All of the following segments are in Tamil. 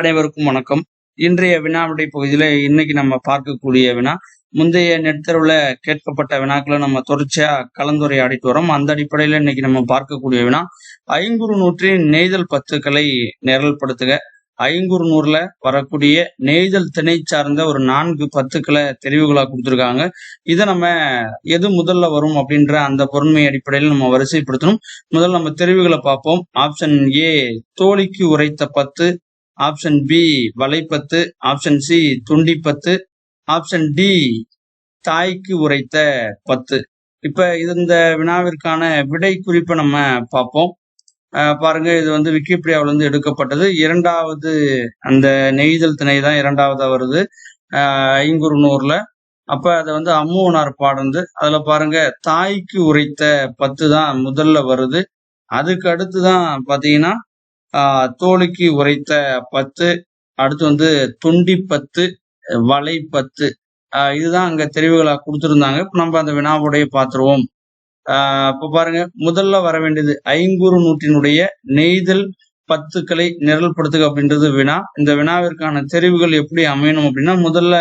அனைவருக்கும் வணக்கம். இன்றைய வினாவிடை பகுதியில இன்னைக்கு நம்ம பார்க்கக்கூடிய வினா முந்தைய நெட்தெருவுல கேட்கப்பட்ட வினாக்களை நம்ம தொடர்ச்சியா கலந்துரையாடிட்டு வரோம். அந்த அடிப்படையில இன்னைக்கு நம்ம பார்க்கக்கூடிய வினா ஐங்குறு நூற்றின் நெய்தல் பத்துக்களை நிரல்படுத்துக ஐங்குறு நூறுல வரக்கூடிய நெய்தல் திணை சார்ந்த ஒரு நான்கு பத்துக்களை தெரிவுகளா கொடுத்துருக்காங்க. இதை நம்ம எது முதல்ல வரும் அப்படின்ற அந்த பொருண்மை அடிப்படையில் நம்ம வரிசைப்படுத்தணும். முதல்ல நம்ம தெரிவுகளை பார்ப்போம். ஆப்ஷன் ஏ தோழிக்கு உரைத்த பத்து ஆப்ஷன் பி வலைப்பத்து. ஆப்ஷன் சி துண்டிப்பத்து. ஆப்ஷன் டி தாய்க்கு உரைத்த பத்து. இப்ப இந்த வினாவிற்கான விடை குறிப்பை நம்ம பார்ப்போம். பாருங்க இது வந்து விக்கிபீடியாவில இருந்து எடுக்கப்பட்டது. இரண்டாவது அந்த நெய்தல் திணை தான் இரண்டாவதா வருது. ஐங்குறுநூறுல. அப்ப அதை வந்து அம்முவனார் பாடுந்து அதுல பாருங்க தாய்க்கு உரைத்த பத்து தான் முதல்ல வருது. அதுக்கு அடுத்து தான் பாத்தீங்கன்னா தோழிக்கு உரைத்த பத்து அடுத்து வந்து துண்டி பத்து வலை பத்து. இதுதான் அங்க தெரிவுகளா கொடுத்துருந்தாங்க. இப்ப நம்ம அந்த வினாவுடைய பார்த்துருவோம் இப்ப பாருங்க. முதல்ல வர வேண்டியது ஐங்குறு நூற்றினுடைய நெய்தல் பத்துக்களை நிரல்படுத்துக அப்படின்றது வினா. இந்த வினாவிற்கான தெரிவுகள் எப்படி அமையணும் அப்படின்னா முதல்ல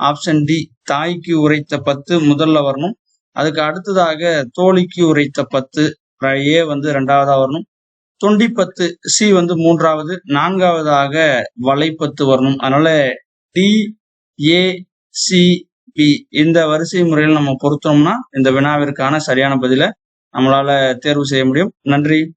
ஆப்ஷன் டி தாய்க்கு உரைத்த பத்து முதல்ல வரணும். அதுக்கு அடுத்ததாக தோழிக்கு உரைத்த பத்து ஏ வந்து ரெண்டாவதா வரணும். தொண்டிப்பத்து சி வந்து மூன்றாவது நான்காவதாக வலைப்பத்து வரணும். அதனால டி ஏ சி பி இந்த வரிசை முறையில் நம்ம பொருத்தோம்னா இந்த வினாவிற்கான சரியான பதில நம்மளால தேர்வு செய்ய முடியும். நன்றி.